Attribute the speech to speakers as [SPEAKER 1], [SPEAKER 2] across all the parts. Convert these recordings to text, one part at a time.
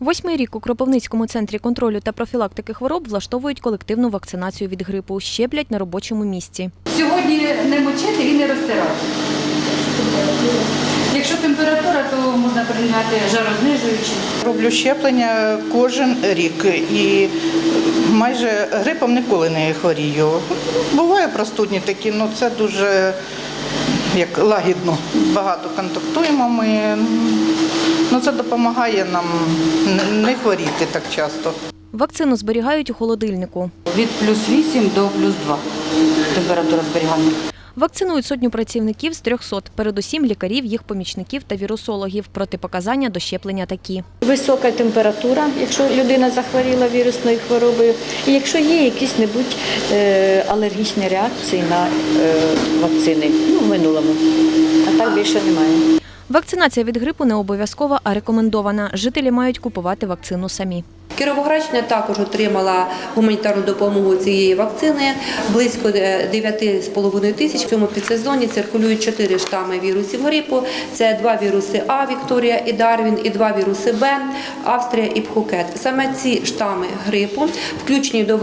[SPEAKER 1] Восьмий рік у Кропивницькому центрі контролю та профілактики хвороб влаштовують колективну вакцинацію від грипу. Щеплять на робочому місці.
[SPEAKER 2] Сьогодні не мочити і не розтирати. Якщо температура, то можна прийняти жарознижуючі.
[SPEAKER 3] Роблю щеплення кожен рік і майже грипом ніколи не хворію. Буває простудні такі, ну це дуже як лагідно. Багато контактуємо ми. Ну це допомагає нам не- хворіти так часто.
[SPEAKER 1] Вакцину зберігають у холодильнику.
[SPEAKER 2] Від плюс 8 до плюс 2 температура зберігання.
[SPEAKER 1] Вакцинують сотню працівників з 300, передусім лікарів, їх помічників та вірусологів. Протипоказання до щеплення такі.
[SPEAKER 4] Висока температура, якщо людина захворіла вірусною хворобою, і якщо є якісь небудь е, алергічні реакції на е, вакцини, ну в минулому, а так більше немає.
[SPEAKER 1] Вакцинація від грипу не обов'язкова, а рекомендована. Жителі мають купувати вакцину самі.
[SPEAKER 5] Кіровоградщина також отримала гуманітарну допомогу цієї вакцини близько е, 9,5 тисяч. В цьому підсезоні циркулюють чотири штами вірусів грипу. Це два віруси А Вікторія і Дарвін, і два віруси Б Австрія і Пхукет. Саме ці штами грипу включені до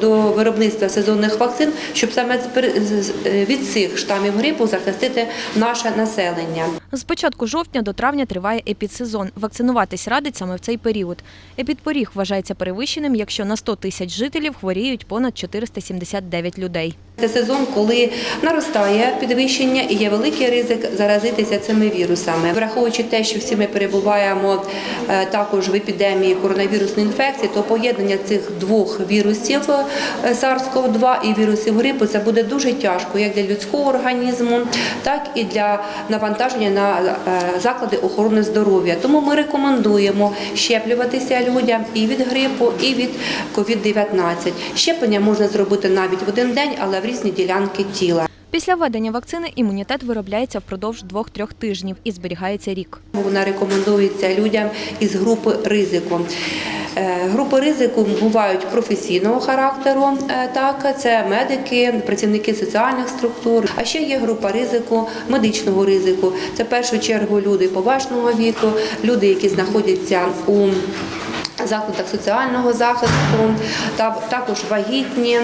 [SPEAKER 5] до виробництва сезонних вакцин, щоб саме е, від цих штамів грипу захистити наше населення.
[SPEAKER 1] З початку жовтня до травня триває епідсезон. Вакцинуватись радить саме в цей період. Епідпоріг вважається перевищеним, якщо на 100 тисяч жителів хворіють понад 479 людей.
[SPEAKER 5] Це сезон, коли наростає підвищення і є великий ризик заразитися цими вірусами. Враховуючи те, що всі ми перебуваємо е, також в епідемії коронавірусної інфекції, то поєднання цих двох вірусів е, SARS-CoV-2 і вірусів грипу це буде дуже тяжко як для людського організму, так і для навантаження на е, заклади охорони здоров'я. Тому ми рекомендуємо щеплюватися людям і від грипу, і від COVID-19. Щеплення можна зробити навіть в один день, але в різні ділянки тіла.
[SPEAKER 1] Після введення вакцини імунітет виробляється впродовж 2-3 тижнів і зберігається рік.
[SPEAKER 5] Вона рекомендується людям із групи ризику. Е, Групи ризику бувають професійного характеру, е, так це медики, працівники соціальних структур. А ще є група ризику, медичного ризику. Це в першу чергу люди поважного віку, люди, які знаходяться у закладах соціального захисту, також вагітні,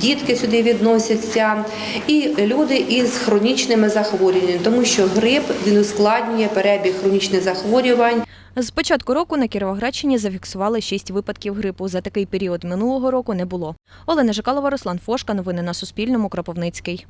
[SPEAKER 5] дітки сюди відносяться, і люди із хронічними захворюваннями, тому що грип він ускладнює перебіг хронічних захворювань.
[SPEAKER 1] З початку року на Кіровоградщині зафіксували 6 випадків грипу. За такий період минулого року не було. Олена Жикалова, Руслан Фошка. Новини на Суспільному. Кропивницький.